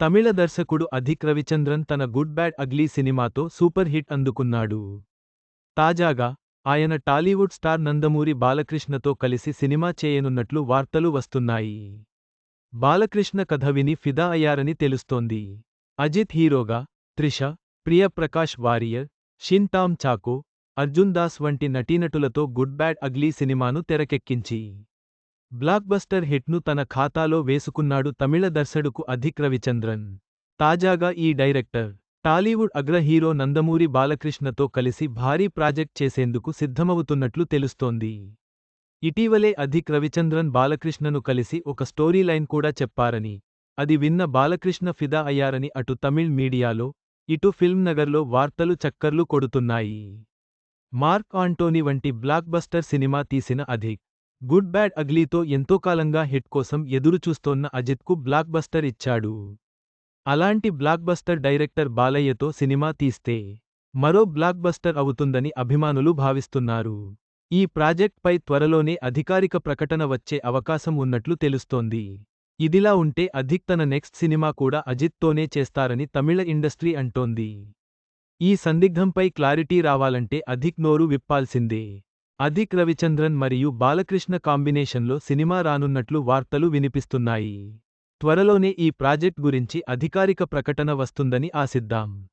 తమిళ దర్శకుడు అధిక్ రవిచంద్రన్ తన good bad ugly సినిమాతో సూపర్ హిట్ అందుకున్నాడు. తాజాగా ఆయన టాలీవుడ్ స్టార్ నందమూరి బాలకృష్ణతో కలిసి సినిమా చేయనున్నట్లు వార్తలు వస్తున్నాయి. బాలకృష్ణ కథ విని ఫిదా అయ్యారని తెలుస్తోంది. అజిత్ హీరోగా త్రిష ప్రియప్రకాష్ వారియర్ షిన్ టామ్ చాకో అర్జున్ దాస్ వంటి నటీనటులతో గుడ్ బ్యాడ్ అగ్లీ సినిమాను తెరకెక్కించి బ్లాక్బస్టర్ హిట్ను తన ఖాతాలో వేసుకున్నాడు తమిళ దర్శకుడు అధిక్ రవిచంద్రన్. తాజాగా ఈ డైరెక్టర్ టాలీవుడ్ అగ్ర హీరో నందమూరి బాలకృష్ణతో కలిసి భారీ ప్రాజెక్ట్ చేసేందుకు సిద్ధమవుతున్నట్లు తెలుస్తోంది. ఇటీవలే అధిక్ రవిచంద్రన్ బాలకృష్ణను కలిసి ఒక స్టోరీ లైన్ కూడా చెప్పారని అది విన్న బాలకృష్ణ ఫిదా అయ్యారని అటు తమిళ్ మీడియాలో ఇటు ఫిల్మ్ నగర్లో వార్తలు చక్కర్లు కొడుతున్నాయి. మార్క్ ఆంటోనీ వంటి బ్లాక్బస్టర్ సినిమా తీసిన అధిక్ గుడ్ బ్యాడ్ అగ్లీతో ఎంతోకాలంగా హిట్ కోసం ఎదురుచూస్తోన్న అజిత్కు బ్లాక్బస్టర్ ఇచ్చాడు. అలాంటి బ్లాక్బస్టర్ డైరెక్టర్ బాలయ్యతో సినిమా తీస్తే మరో బ్లాక్బస్టర్ అవుతుందని అభిమానులు భావిస్తున్నారు. ఈ ప్రాజెక్ట్పై త్వరలోనే అధికారిక ప్రకటన వచ్చే అవకాశం ఉన్నట్లు తెలుస్తోంది. ఇదిలా ఉంటే అధిక్ తన నెక్స్ట్ సినిమా కూడా అజిత్తోనే చేస్తారని తమిళ ఇండస్ట్రీ అంటోంది. ఈ సందిగ్ధంపై క్లారిటీ రావాలంటే అధిక్ నోరు విప్పాల్సిందే. అధిక్ రవిచంద్రన్ మరియు బాలకృష్ణ కాంబినేషన్లో సినిమా రానున్నట్లు వార్తలు వినిపిస్తున్నాయి. త్వరలోనే ఈ ప్రాజెక్ట్ గురించి అధికారిక ప్రకటన వస్తుందని ఆశిద్దాం.